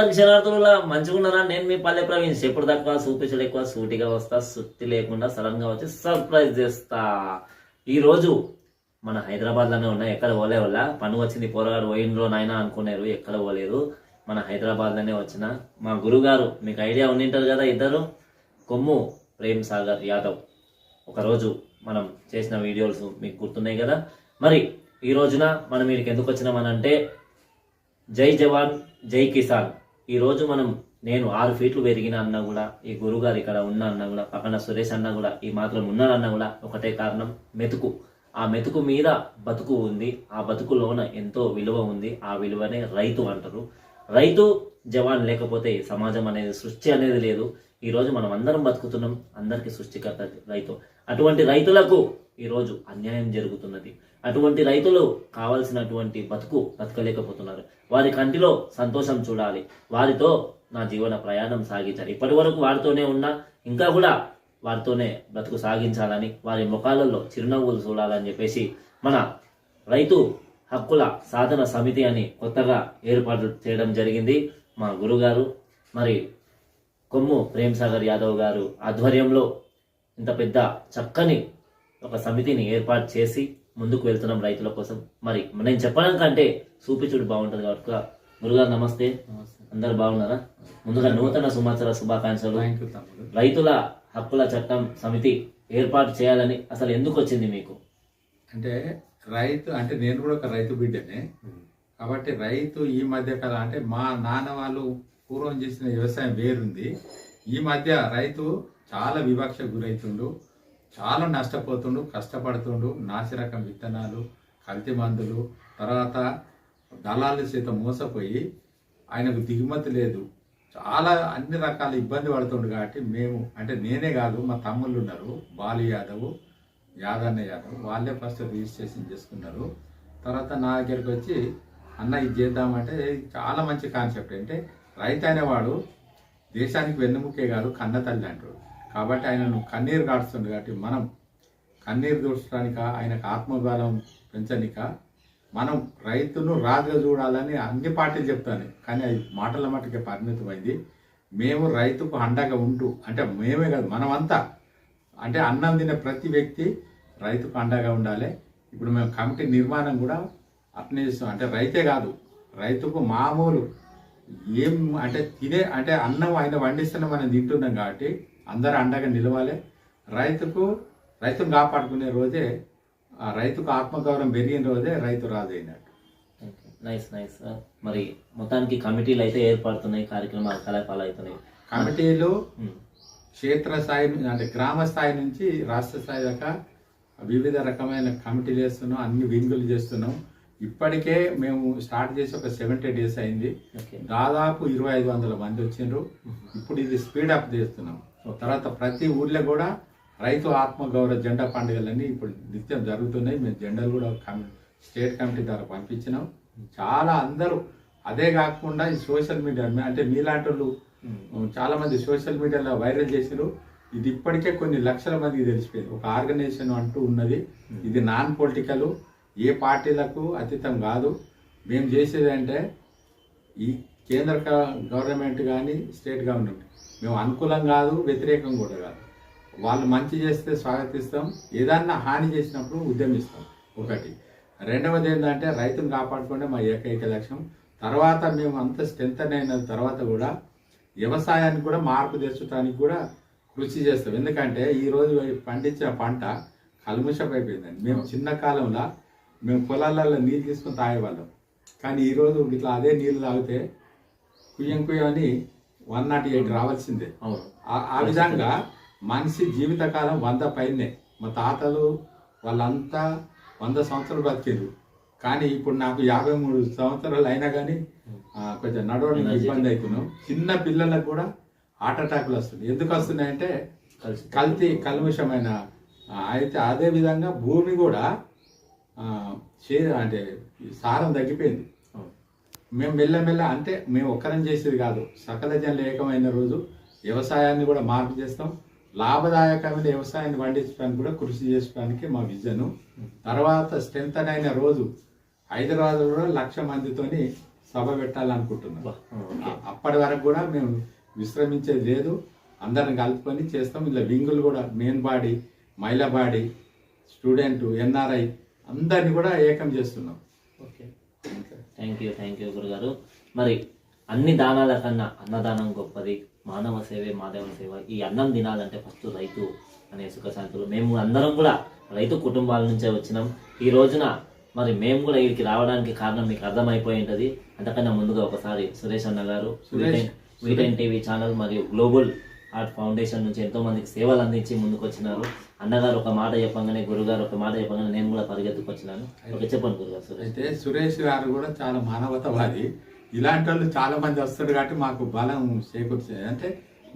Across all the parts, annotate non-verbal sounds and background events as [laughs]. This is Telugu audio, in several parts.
అందరికి శరణార్థుల మంచిగా ఉన్నారా? నేను మీ పల్లె ప్రవీణ్. ఎప్పుడు తక్కువ చూపించడం ఎక్కువ సూటిగా వస్తా సుత్తి లేకుండా సడన్గా వచ్చి సర్ప్రైజ్ చేస్తా. ఈ రోజు మన హైదరాబాద్లోనే ఉన్నాయి. ఎక్కడ పోలే వల్ల పని వచ్చింది పోరగాడు పోయినరో నాయన అనుకున్నారు. ఎక్కడ పోలేదు? మన హైదరాబాద్లోనే వచ్చిన మా గురుగారు. మీకు ఐడియా ఉండింటారు కదా ఇద్దరు? కొమ్ము ప్రేమ్ సాగర్ యాదవ్. ఒకరోజు మనం చేసిన వీడియోస్ మీకు గుర్తున్నాయి కదా? మరి ఈ రోజున మనం వీడికి ఎందుకు వచ్చినామనంటే జై జవాన్ జై కిసాన్. ఈరోజు మనం నేను ఆరు ఫీట్లు పెరిగిన అన్న కూడా ఈ గురుగారు ఇక్కడ ఉన్న అన్న కూడా పక్కన సురేష్ అన్న కూడా ఈ మాత్రం ఉన్నారన్న కూడా ఒకటే కారణం మెతుకు. ఆ మెతుకు మీద బతుకు ఉంది ఆ బతుకులోన ఎంతో విలువ ఉంది ఆ విలువనే రైతు అంటారు. రైతు జవాన్ లేకపోతే సమాజం అనేది సృష్టి అనేది లేదు. ఈరోజు మనం అందరం బతుకుతున్నాం. అందరికీ సృష్టికర్త రైతు. అటువంటి రైతులకు ఈరోజు అన్యాయం జరుగుతున్నది. అటువంటి రైతులు కావలసినటువంటి బతుకు బతకలేకపోతున్నారు. వారి కంటిలో సంతోషం చూడాలి. వారితో నా జీవన ప్రయాణం సాగించాలి. ఇప్పటి వరకు వారితోనే ఉన్నా ఇంకా కూడా వారితోనే బ్రతుకు సాగించాలని వారి ముఖాలలో చిరునవ్వులు చూడాలని చెప్పేసి మన రైతు హక్కుల సాధన సమితి అని కొత్తగా ఏర్పాటు చేయడం జరిగింది. మా గురుగారు మరి కొమ్ము ప్రేమ్ సాగర్ యాదవ్ గారు ఆధ్వర్యంలో ఇంత పెద్ద చక్కని ఒక సమితిని ఏర్పాటు చేసి ముందుకు వెళ్తున్నాం రైతుల కోసం. మరి నేను చెప్పడం కంటే చూపించుడు బాగుంటుంది కాబట్టి గురుగారు నమస్తే. అందరు బాగున్నారా? ముందుగా నూతన సంవత్సర శుభాకాంక్షలు. రైతుల హక్కుల చట్టం సమితి ఏర్పాటు చేయాలని అసలు ఎందుకు వచ్చింది మీకు? అంటే రైతు అంటే నేను కూడా ఒక రైతు బిడ్డనే. కాబట్టి రైతు ఈ మధ్య కాలం అంటే మా నాన్న వాళ్ళు పూర్వం చేసిన వ్యవసాయం వేరుంది. ఈ మధ్య రైతు చాలా వివక్ష గురవుతుండు చాలా నష్టపోతుండు కష్టపడుతుండు. నాసిరకం విత్తనాలు కల్తీ మందులు తర్వాత దళాలు చేత మోసపోయి ఆయనకు దిగుమతి లేదు. చాలా అన్ని రకాల ఇబ్బంది పడుతుండు కాబట్టి మేము అంటే నేనే కాదు మా తమ్ముళ్ళు ఉన్నారు బాలు యాదవ్ యాదన్న యాదవ్. వాళ్ళే ఫస్ట్ రిజిస్ట్రేషన్ చేసుకున్నారు. తర్వాత నా దగ్గరికి వచ్చి అన్న ఇది చేద్దామంటే చాలా మంచి కాన్సెప్ట్. అంటే రైతు అనేవాడు దేశానికి వెన్నుముక్కే కాదు కన్న తల్లి అంటాడు. కాబట్టి ఆయనను కన్నీరు కాడుస్తుంది కాబట్టి మనం కన్నీరు దూర్చడానిక ఆయనకు ఆత్మబలం పెంచనిక మనం రైతును రాజుగా చూడాలని అన్ని పార్టీలు చెప్తాను. కానీ అది మాటల మట్టుకే పరిమితమైంది. మేము రైతుకు అండగా ఉంటూ అంటే మేమే కాదు మనమంతా అంటే అన్నం తినే ప్రతి వ్యక్తి రైతుకు అండగా ఉండాలి. ఇప్పుడు మేము కమిటీ నిర్మాణం కూడా అట్నే చేస్తాం అంటే రైతే కాదు. రైతుకు మామూలు ఏం అంటే తినే అంటే అన్నం ఆయన వండిస్తున్న మనం తింటున్నాం కాబట్టి అందరూ అండగా నిలవాలి. రైతుకు రైతును కాపాడుకునే రోజే ఆ రైతుకు ఆత్మగౌరవం పెరిగిన రోజే రైతు రాజు అయినట్టు నైస్ నైస్. మరి మొత్తానికి కమిటీలు అయితే ఏర్పడుతున్నాయి కార్యక్రమాలు కలాపాలు అవుతున్నాయి. కమిటీలు ఉమ్. క్షేత్ర స్థాయి నుంచి అంటే గ్రామ స్థాయి నుంచి రాష్ట్ర స్థాయి దాకా వివిధ రకమైన కమిటీలు చేస్తున్నాం అన్ని వింగులు చేస్తున్నాం. ఇప్పటికే మేము స్టార్ట్ చేసి ఒక సెవెంటీ డేస్ అయింది. దాదాపు ఇరవై ఐదు వందల మంది వచ్చిండ్రు. ఇప్పుడు ఇది స్పీడ్ అప్ చేస్తున్నాం. తర్వాత ప్రతి ఊర్లో కూడా రైతు ఆత్మగౌరవ జెండా పండుగలన్నీ ఇప్పుడు నిత్యం జరుగుతున్నాయి. మేము జెండాలు కూడా కమి- స్టేట్ కమిటీ ద్వారా పంపించినాం. చాలా అందరూ అదే కాకుండా ఈ సోషల్ మీడియా అంటే మీలాంటి వాళ్ళు. చాలా మంది సోషల్ మీడియాలో వైరల్ చేసిరు ఇది ఇప్పటికే కొన్ని లక్షల మందికి తెలిసిపోయింది. ఒక ఆర్గనైజేషన్ అంటూ ఉన్నది. ఇది నాన్ పొలిటికల్. ఏ పార్టీలకు అతీతం కాదు. మేము చేసేది అంటే ఈ కేంద్ర గవర్నమెంట్ కానీ స్టేట్ గవర్నమెంట్. మేము అనుకూలం కాదు వ్యతిరేకం కూడా కాదు. వాళ్ళు మంచి చేస్తే స్వాగతిస్తాం ఏదన్నా హాని చేసినప్పుడు ఉద్యమిస్తాం. ఒకటి. రెండవది ఏంటంటే రైతును కాపాడుకుంటే మా ఏకైక లక్ష్యం. తర్వాత మేము అంత స్ట్రెంత్ అయిన తర్వాత కూడా వ్యవసాయానికి కూడా మార్పు తెచ్చడానికి కూడా కృషి చేస్తాం. ఎందుకంటే ఈరోజు పండించిన పంట కల్ముషమైపోయిందండి మేము చిన్న కాలంలో మేము పొలాలలో నీళ్ళు తీసుకొని తాగేవాళ్ళం. కానీ ఈరోజు ఇట్లా అదే నీళ్ళు తాగితే కుయ్యం కుయ్యం అని వన్ నాట్ ఎయిట్ రావాల్సిందే. ఆ- విధంగా మనిషి జీవితకాలం వంద పైనే. మా తాతలు వాళ్ళంతా వంద సంవత్సరాలు బతికారు కానీ ఇప్పుడు నాకు యాభై మూడు సంవత్సరాలు అయినా కానీ కొంచెం నడవడానికి ఇబ్బంది అవుతున్నాం. చిన్న పిల్లలకు కూడా హార్ట్ అటాక్లు వస్తుంది ఎందుకు వస్తున్నాయంటే కల్తీ కల్ముషమైన అయితే అదే విధంగా భూమి కూడా అంటే సారం తగ్గిపోయింది. మేము మెల్లమెల్ల అంటే మేము ఒక్కరం చేసేది కాదు. సకల జనులు ఏకమైన రోజు వ్యవసాయాన్ని కూడా మార్పు చేస్తాం. లాభదాయకమైన వ్యవసాయాన్ని పండించడానికి కూడా కృషి చేసుకోవడానికి మా విజన్. తర్వాత స్ట్రెంత్ అయిన రోజు హైదరాబాద్లో కూడా లక్ష మందితోని సభ పెట్టాలనుకుంటున్నాం. అప్పటి వరకు కూడా మేము విశ్రమించేది లేదు. అందరిని కలుపుకొని చేస్తాం. ఇలా వింగులు కూడా మెయిన్ బాడీ మహిళా బాడీ స్టూడెంట్ ఎన్ఆర్ఐ అందరిని కూడా ఏకం చేస్తున్నాం. Okay. Thank you thank you గురుగారు. మరి అన్ని దానాల కన్నా అన్నదానం గొప్పది. మానవ సేవే మాధవ సేవ. ఈ అన్నం తినాలంటే ఫస్ట్ రైతు అనే సుఖశాంతులు మేము అందరం కూడా రైతు కుటుంబాల నుంచే వచ్చినాం. ఈ రోజున మరి మేము కూడా వీరికి రావడానికి కారణం మీకు అర్థమైపోయి ఉంటుంది. అంతకన్నా ముందుగా ఒకసారి సురేష్ అన్న గారు వీటెన్ టీవీ ఛానల్ మరియు గ్లోబల్ ఆర్ట్ ఫౌండేషన్ నుంచి ఎంతో మందికి సేవలు అందించి ముందుకు వచ్చినారు అన్నగారు ఒక మాట చెప్పంగానే గురుగారు ఒక మాట చెప్పంగానే నేను కూడా పరిగెత్తుకొచ్చినాను. చెప్పండి గురుగారు సురేష్. అయితే సురేష్ గారు కూడా చాలా మానవతవాది. ఇలాంటి వాళ్ళు చాలా మంది వస్తారు కాబట్టి మాకు బలం చేకూర్చేది అంటే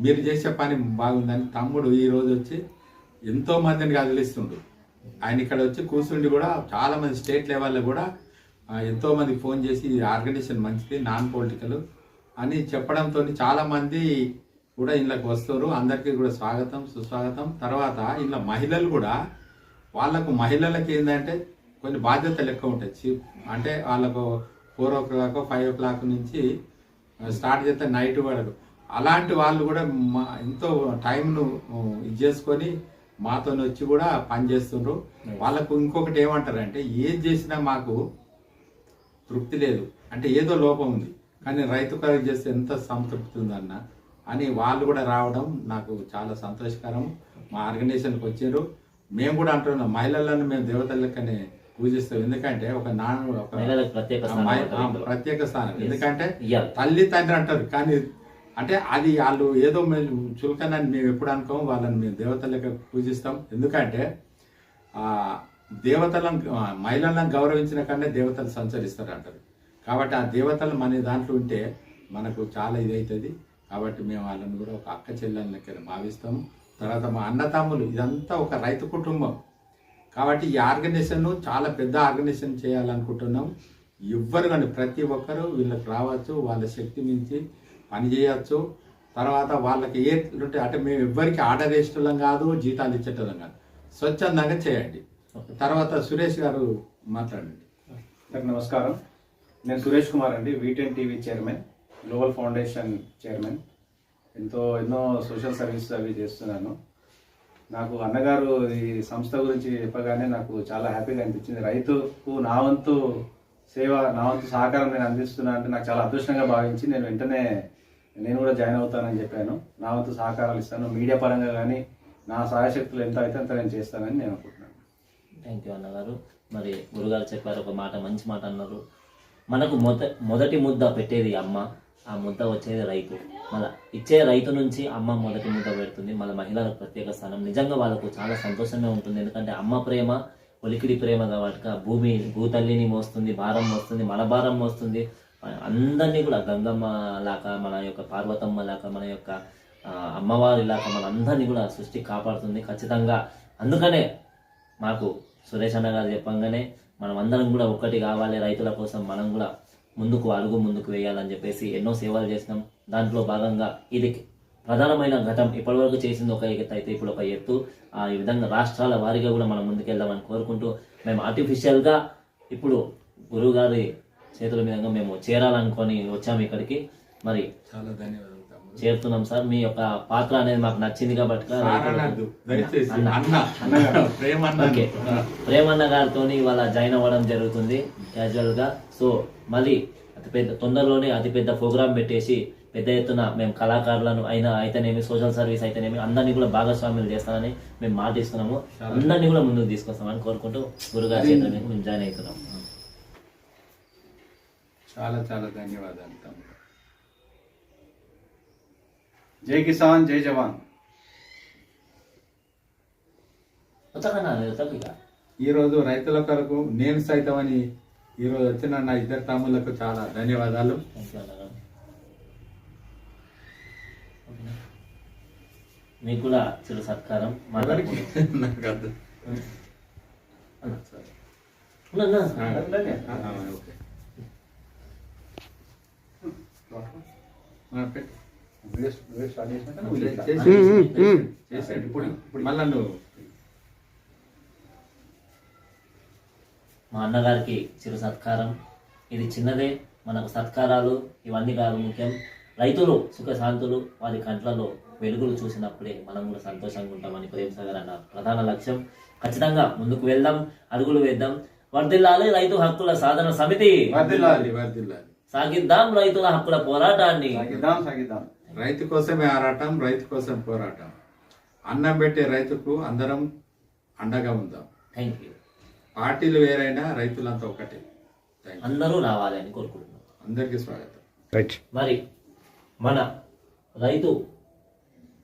మీరు చేసే పని బాగుందని తమ్ముడు ఈ రోజు వచ్చి ఎంతో మందిని కదిలిస్తుండు. ఆయన ఇక్కడ వచ్చి కూర్చుండి కూడా చాలా మంది స్టేట్ లెవెల్లో కూడా ఎంతో మందికి ఫోన్ చేసి ఈ ఆర్గనైజేషన్ మంచిది నాన్ పొలిటికల్ అని చెప్పడంతో చాలా మంది కూడా ఇళ్ళకి వస్తారు. అందరికీ కూడా స్వాగతం సుస్వాగతం. తర్వాత ఇలా మహిళలు కూడా వాళ్ళకు మహిళలకి ఏంటంటే కొన్ని బాధ్యతలు ఎక్కువ ఉంటాయి. అంటే వాళ్ళకు four o'clock five o'clock నుంచి స్టార్ట్ చేస్తే నైట్ వరకు. అలాంటి వాళ్ళు కూడా మా ఎంతో టైంను ఇది చేసుకొని మాతో వచ్చి కూడా పని చేస్తుండ్రు. వాళ్ళకు ఇంకొకటి ఏమంటారంటే ఏది చేసినా మాకు తృప్తి లేదు. అంటే ఏదో లోపం ఉంది. కానీ రైతు కలుగు చేస్తే ఎంత సంతృప్తి ఉందన్న. అని వాళ్ళు కూడా రావడం నాకు చాలా సంతోషకరం. మా ఆర్గనైజేషన్కి వచ్చారు. మేము కూడా అంటున్నాం మహిళలను మేము దేవతల లెక్కనే పూజిస్తాం. ఎందుకంటే ఒక నాన్న ఒక ప్రత్యేక స్థానం. ఎందుకంటే. తల్లి తండ్రి అంటారు కానీ అంటే అది వాళ్ళు ఏదో మేము చులకనని మేము ఎప్పుడు అనుకోము. వాళ్ళని మేము దేవతలకు పూజిస్తాం. ఎందుకంటే ఆ దేవతలను మహిళలను గౌరవించిన కన్నా దేవతలు సంచరిస్తారు అంటారు కాబట్టి ఆ దేవతలు మన దాంట్లో ఉంటే మనకు చాలా ఇది అవుతుంది కాబట్టి మేము వాళ్ళని కూడా ఒక అక్క చెల్లెల లెక్కన భావిస్తాము. తర్వాత మా అన్నతమ్ములు ఇదంతా ఒక రైతు కుటుంబం. కాబట్టి ఈ ఆర్గనైజేషన్ చాలా పెద్ద ఆర్గనైజేషన్ చేయాలనుకుంటున్నాం. ఎవ్వరు కానీ ప్రతి ఒక్కరూ వీళ్ళకి రావచ్చు వాళ్ళ శక్తి మించి పని చేయవచ్చు తర్వాత వాళ్ళకి ఏ ఉంటే అంటే మేము ఎవ్వరికి ఆర్డర్ వేసేటోళ్ళం కాదు జీతాలు ఇచ్చేటోళ్ళం కాదు. స్వచ్ఛందంగా చేయండి. తర్వాత సురేష్ గారు మాట్లాడండి. నమస్కారం. నేను సురేష్ కుమార్ అండి V ten TV chairman. Global foundation chairman. ఎంతో ఎన్నో సోషల్ సర్వీస్ అవి చేస్తున్నాను. నాకు అన్నగారు ఈ సంస్థ గురించి చెప్పగానే నాకు చాలా హ్యాపీగా అనిపించింది. రైతుకు నా వంతు సేవ నా వంతు సహకారం నేను అందిస్తున్నా అంటే నాకు చాలా అదృష్టంగా భావించి నేను వెంటనే నేను కూడా జాయిన్ అవుతానని చెప్పాను. నా వంతు సహకారాలు ఇస్తాను. మీడియా పరంగా కానీ నా సహాయశక్తులు ఎంత అయితే అంత నేను చేస్తానని నేను అనుకుంటున్నాను. థ్యాంక్ యూ అన్నగారు. మరి గురుగారు చెప్పారు ఒక మాట మంచి మాట అన్నారు. మనకు మొద మొదటి ముద్ద పెట్టేది అమ్మ. ఆ ముద్ద వచ్చేది రైతు. మళ్ళీ ఇచ్చే రైతు నుంచి అమ్మ మొదటి ముద్ద పెడుతుంది. మళ్ళీ మహిళలకు ప్రత్యేక స్థానం. నిజంగా వాళ్ళకు చాలా సంతోషంగా ఉంటుంది. ఎందుకంటే అమ్మ ప్రేమ ఒలికిడి ప్రేమ కాబట్టి భూమి భూతల్లిని మోస్తుంది భారం మోస్తుంది మన భారం మోస్తుంది. అందరినీ కూడా గంగమ్మ లాగా మన యొక్క పార్వతమ్మ లాగా మన యొక్క అమ్మవారి లాక మన అందరినీ కూడా సృష్టి కాపాడుతుంది ఖచ్చితంగా. అందుకనే మాకు సురేష్ అన్న గారు చెప్పంగానే మనం అందరం కూడా ఒక్కటి కావాలి రైతుల కోసం. మనం కూడా ముందుకు అడుగు ముందుకు వేయాలని చెప్పేసి ఎన్నో సేవలు చేసినాం. దాంట్లో భాగంగా ఇది ప్రధానమైన ఘటం. ఇప్పటివరకు చేసింది ఒక ఎత్తు అయితే ఇప్పుడు ఒక ఎత్తు. ఆ ఈ విధంగా రాష్ట్రాల వారిగా కూడా మనం ముందుకెళ్దామని కోరుకుంటూ మేము ఆర్టిఫిషియల్గా ఇప్పుడు గురువు గారి చేతుల మీదుగా మేము చేరాలనుకొని వచ్చాము ఇక్కడికి. మరి చాలా ధన్యవాదాలు. చేరుతున్నాం సార్. మీ యొక్క పాత్ర అనేది మాకు నచ్చింది కాబట్టి [laughs] ప్రేమన్న గారితో ఇవాళ జాయిన్ అవ్వడం జరుగుతుంది క్యాజువల్గా. సో మళ్ళీ అతి పెద్ద తొందరలోనే అతి పెద్ద ప్రోగ్రామ్ పెట్టేసి పెద్ద ఎత్తున మేము కళాకారులను అయినా అయితేనేమి సోషల్ సర్వీస్ అయితేనేమి అందరినీ కూడా భాగస్వామ్యం చేస్తానని మేము మాటిస్తున్నాము. అందరినీ కూడా ముందుకు తీసుకొస్తామని కోరుకుంటూ గురుగారి చేతుల మేము జాయిన్ అవుతున్నాం. చాలా చాలా ధన్యవాదాలు తమ్ముడు జై కిసాన్ జై జవాన్. ఉతకనా ఉతక ఇక. ఈ రోజు రైతుల కొరకు నేను సైతం అని ఈ రోజు వచ్చిన నా ఇద్దరు తమ్ములకు చాలా ధన్యవాదాలు? మీకు కూడా చిరు సత్కారం. నాకు అర్థం. మా అన్నగారికి చిరు సత్కారం. ఇది చిన్నదే మనకు సత్కారాలు ఇవన్నీ కాదు ముఖ్యం. రైతులు సుఖశాంతులు వారి కంట్లలో వెలుగులు చూసినప్పుడే మనం కూడా సంతోషంగా ఉంటామని ప్రేమ్ సాగర్ అన్న ప్రధాన లక్ష్యం. ఖచ్చితంగా ముందుకు వెళ్దాం అడుగులు వేద్దాం. వర్దిల్లాలి రైతు హక్కుల సాధన సమితి. వర్దిల్లాలి వర్దిల్లాలి సాగిద్దాం రైతుల హక్కుల పోరాటాన్ని. సాగిద్దాం సాగిద్దాం. రైతు కోసమే ఆరాటం రైతు కోసం పోరాటం. అన్నం పెట్టే రైతుకు అందరం అండగా ఉందాం. థ్యాంక్ యూ పార్టీలు వేరైనా రైతులంతా ఒకటే అందరూ రావాలి అని కోరుకుంటున్నాం. అందరికీ స్వాగతం. రైట్ మరి మన రైతు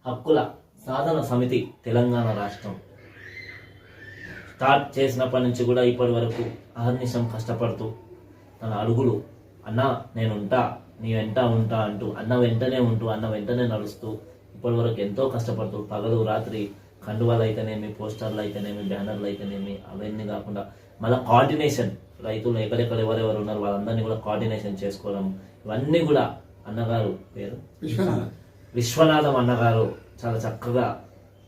హక్కుల సాధన సమితి తెలంగాణ రాష్ట్రం స్టార్ట్ చేసినప్పటి నుంచి కూడా ఇప్పటి వరకు అహర్నిశం కష్టపడుతూ తన అడుగులు అన్న నేను ఉంటా నీ వెంట ఉంటా అంటూ అన్న వెంటనే ఉంటూ అన్న వెంటనే నడుస్తూ ఇప్పటి వరకు ఎంతో కష్టపడుతూ పగలు రాత్రి కండువాలు అయితేనేమి పోస్టర్లు అయితేనేమి బ్యానర్లు అయితేనేమి అవన్నీ కాకుండా మళ్ళీ కోఆర్డినేషన్ రైతులు ఎక్కడెక్కడ ఎవరెవరు ఉన్నారు వాళ్ళందరినీ కూడా కోఆర్డినేషన్ చేసుకోవడం ఇవన్నీ కూడా అన్నగారు పేరు? విశ్వనాథం. అన్నగారు చాలా చక్కగా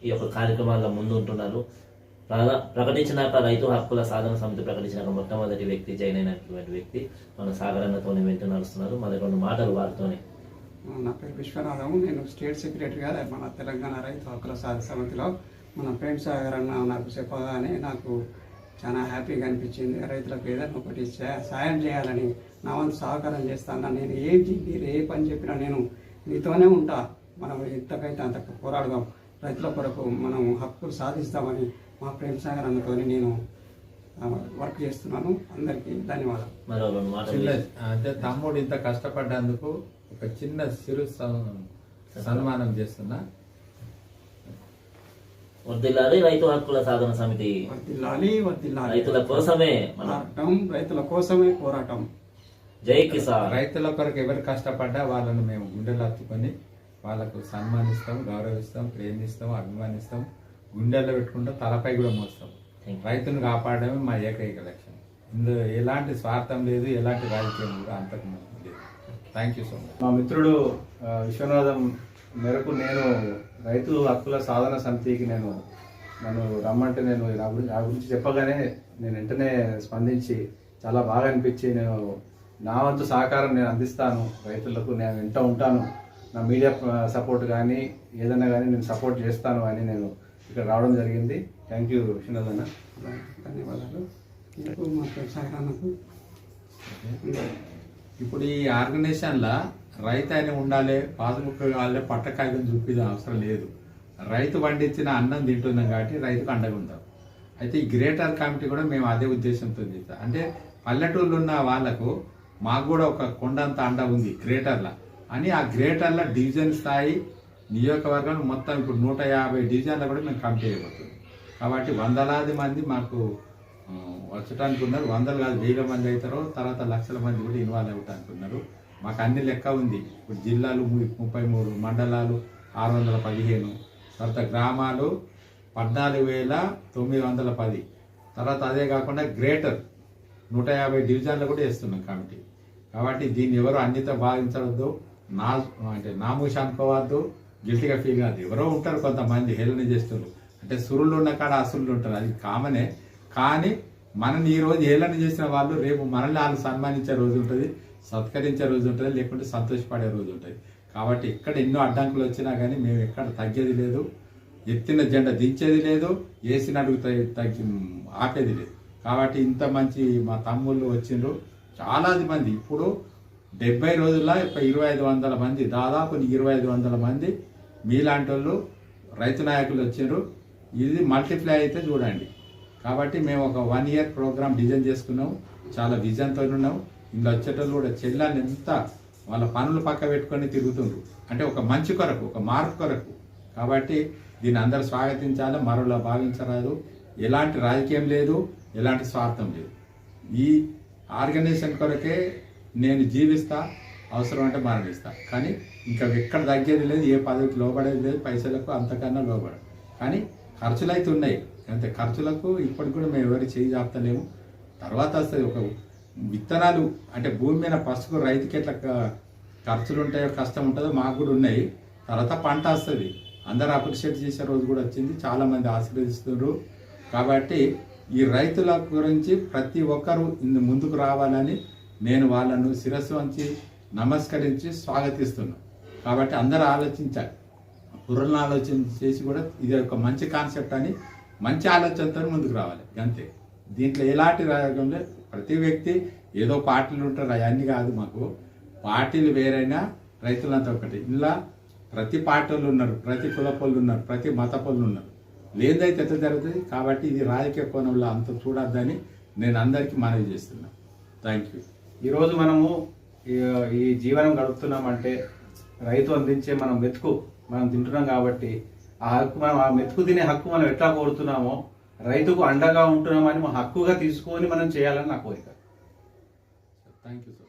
ఈ యొక్క కార్యక్రమాల్లో ముందు ఉంటున్నారు ప్రకటించినాక రైతు హక్కుల సాధన సమితి ప్రకటించినాక మొట్టమొదటి వ్యక్తి జైన్ అయినటువంటి వ్యక్తి మన సాగరన్నతోనే వెంట నడుస్తున్నారు. మన రెండు మాటలు వారితోనే. నా పేరు విశ్వనాథము నేను స్టేట్ సెక్రటరీగా మన తెలంగాణ రైతు హక్కుల సాధన సమితిలో మన ప్రేమ్ సాగర్ అన్న నాకు చెప్పగానే నాకు చాలా హ్యాపీగా అనిపించింది. రైతులకు ఏదైనా ఒకటి సాయం చేయాలని నా వంతు సహకారం చేస్తాను నేను ఏం మీరు ఏ పని చెప్పినా నేను మీతోనే ఉంటా. మనం ఎంతకైతే అంత పోరాడదాం. రైతుల కొరకు మనం హక్కులు సాధిస్తామని మా ప్రేమ్ సాగర్ అన్నతోని నేను వర్క్ చేస్తున్నాను. అందరికీ ధన్యవాదాలు. చిన్న అంటే తమ్ముడు ఇంత కష్టపడ్డందుకు ఒక చిన్న సిరు సన్- సన్మానం చేస్తున్నా. వర్దిల్లాలి రైతు హక్కుల సాధన సమితి. వర్దిల్లాలి వర్దిల్లాలి రైతుల కోసమే మనం పోరాటం రైతుల కోసమే పోరాటం. జై కిసాన్. రైతుల కొరకు ఎవరు కష్టపడ్డా వాళ్ళను మేము గుండెలు హత్తుకొని వాళ్ళకు సన్మానిస్తాం గౌరవిస్తాం ప్రేమిస్తాం అభిమానిస్తాం. గుండెల్లో పెట్టుకుంటాం తలపై కూడా మోస్తాం. రైతును కాపాడమే మా ఏకైక లక్ష్యం. ఇందులో ఎలాంటి స్వార్థం లేదు ఎలాంటి రాజకీయం కూడా అంతకు లేదు. థ్యాంక్ యూ సో మచ్ మా మిత్రుడు విశ్వనాథం మేరకు నేను రైతు హక్కుల సాధన సమితికి నేను నన్ను రమ్మంటే నేను నా గురించి నా గురించి చెప్పగానే నేను వెంటనే స్పందించి చాలా బాగా అనిపించి నేను నా వంతు సహకారం నేను అందిస్తాను రైతులకు. నేను వెంట ఉంటాను. నా మీడియా సపోర్ట్ కానీ ఏదైనా కానీ నేను సపోర్ట్ చేస్తాను అని నేను ఇక్కడ రావడం జరిగింది. థ్యాంక్ యూ అన్న ధన్యవాదాలు. ఇప్పుడు ఈ ఆర్గనైజేషన్లో రైతు అయినా ఉండాలి పాస్బుక్ కావాలి పట్టకాయలు చూపించే అవసరం లేదు. రైతు పండించిన అన్నం తింటున్నాం కాబట్టి రైతుకు అండగా ఉందాం. అయితే ఈ గ్రేటర్ కమిటీ కూడా మేము అదే ఉద్దేశంతో చేస్తాం. అంటే పల్లెటూళ్ళు ఉన్న వాళ్ళకు మాకు కూడా ఒక కొండంత అండ ఉంది గ్రేటర్ల. అని ఆ గ్రేటర్ల డివిజన్ స్థాయి నియోజకవర్గాలు మొత్తం ఇప్పుడు నూట యాభై డివిజన్లు కూడా మేము కమిటీ అయిపోతుంది కాబట్టి వందలాది మంది మాకు వచ్చటానికి ఉన్నారు. వందలు కాదు వేల మంది అవుతారు తర్వాత లక్షల మంది కూడా ఇన్వాల్వ్ అవటానికి ఉన్నారు. మాకు అన్ని లెక్క ఉంది. ఇప్పుడు జిల్లాలు ము- ముప్పై మూడు మండలాలు ఆరు వందల పదిహేను తర్వాత గ్రామాలు పద్నాలుగు వేల తొమ్మిది వందల పది. తర్వాత అదే కాకుండా గ్రేటర్ నూట యాభై డివిజన్లు కూడా వేస్తున్నాం కమిటీ. కాబట్టి దీన్ని ఎవరు అన్నితో భావించవద్దు నా అంటే నామూష అనుకోవద్దు. గిల్టీగా ఫీల్ కాదు. ఎవరో ఉంటారు కొంతమంది హేళన చేస్తారు అంటే సురులు ఉన్న కాడ అసురులు ఉంటారు. అది కామనే కానీ మనని ఈ రోజు హేళన చేసిన వాళ్ళు రేపు మనల్ని వాళ్ళు సన్మానించే రోజు ఉంటుంది సత్కరించే రోజు ఉంటుంది లేకుంటే సంతోషపడే రోజు ఉంటుంది. కాబట్టి ఎక్కడ ఎన్నో అడ్డంకులు వచ్చినా కానీ మేము ఎక్కడ తగ్గేది లేదు. ఎత్తిన జెండా దించేది లేదు. వేసిన అడుగు తగ్గి ఆపేది లేదు. కాబట్టి ఇంత మంచి మా తమ్ముళ్ళు వచ్చిండ్రు. చాలాది మంది. ఇప్పుడు డెబ్బై రోజుల్లో ఇరవై ఐదు వందల మంది దాదాపు ఇరవై ఐదు వందల మంది మీలాంటి వాళ్ళు రైతు నాయకులు వచ్చిండ్రు ఇది మల్టిప్లై అయితే చూడండి. కాబట్టి మేము ఒక వన్ ఇయర్ ప్రోగ్రామ్ డిజైన్ చేసుకున్నాం. చాలా విజన్తో ఉన్నాం. ఇందులో వచ్చేటోళ్ళు కూడా చెల్లాన్ని ఎంత వాళ్ళ పనులు పక్క పెట్టుకొని తిరుగుతుండ్రు. అంటే ఒక మంచి కొరకు ఒక మార్పు కొరకు. కాబట్టి దీన్ని అందరూ స్వాగతించాలి మరోలా భావించరాదు. ఎలాంటి రాజకీయం లేదు ఎలాంటి స్వార్థం లేదు. ఈ ఆర్గనైజేషన్ కొరకే నేను జీవిస్తా. అవసరం అంటే మరణిస్తా కానీ ఇంకా ఎక్కడ తగ్గేది లేదు ఏ పదవికి లోబడేది లేదు పైసలకు అంతకన్నా లోబడ కానీ ఖర్చులు అయితే ఉన్నాయి. అంతే ఖర్చులకు ఇప్పటికి కూడా మేము ఎవరు చేయి చాపుతలేము. తర్వాత వస్తుంది ఒక విత్తనాలు అంటే భూమి మీద ఫస్ట్కు రైతుకి ఎట్లా ఖర్చులు ఉంటాయో కష్టం ఉంటుందో మాకు కూడా ఉన్నాయి. తర్వాత పంట వస్తుంది. అందరూ అప్రిషియేట్ చేసే రోజు కూడా వచ్చింది. చాలామంది ఆశీర్వదిస్తున్నారు. కాబట్టి ఈ రైతుల గురించి ప్రతి ఒక్కరూ ఇందు ముందుకు రావాలని నేను వాళ్ళను శిరస్సు వంచి నమస్కరించి స్వాగతిస్తున్నాం. కాబట్టి అందరూ ఆలోచించాలి. పుర్రలను ఆలోచన చేసి కూడా ఇది ఒక మంచి కాన్సెప్ట్ అని మంచి ఆలోచనతో ముందుకు రావాలి. అంతే. దీంట్లో ఎలాంటి రాగం ప్రతి వ్యక్తి ఏదో పార్టీలు ఉంటారు. అవన్నీ కాదు మాకు. పార్టీలు వేరైనా రైతులంతా ఒకటి. ఇలా ప్రతి పార్టీలు ఉన్నారు. ప్రతి కులపోళ్ళు ఉన్నారు. ప్రతి మతపోళ్ళు ఉన్నారు. లేదైతే ఎట్లా జరుగుతుంది? కాబట్టి ఇది రాజకీయ కోణంలో అంత చూడొద్దని నేను అందరికీ మనవి చేస్తున్నాను థ్యాంక్ యూ. ఈరోజు మనము ఈ జీవనం గడుపుతున్నామంటే రైతు అందించే మనం మెతుకు మనం తింటున్నాం కాబట్టి ఆ హక్కు మనం ఆ మెతుకు తినే హక్కు మనం ఎట్లా కోరుతున్నామో రైతుకు అండగా ఉంటున్నామని మన హక్కుగా తీసుకొని మనం చేయాలని నా కోరిక. Thank you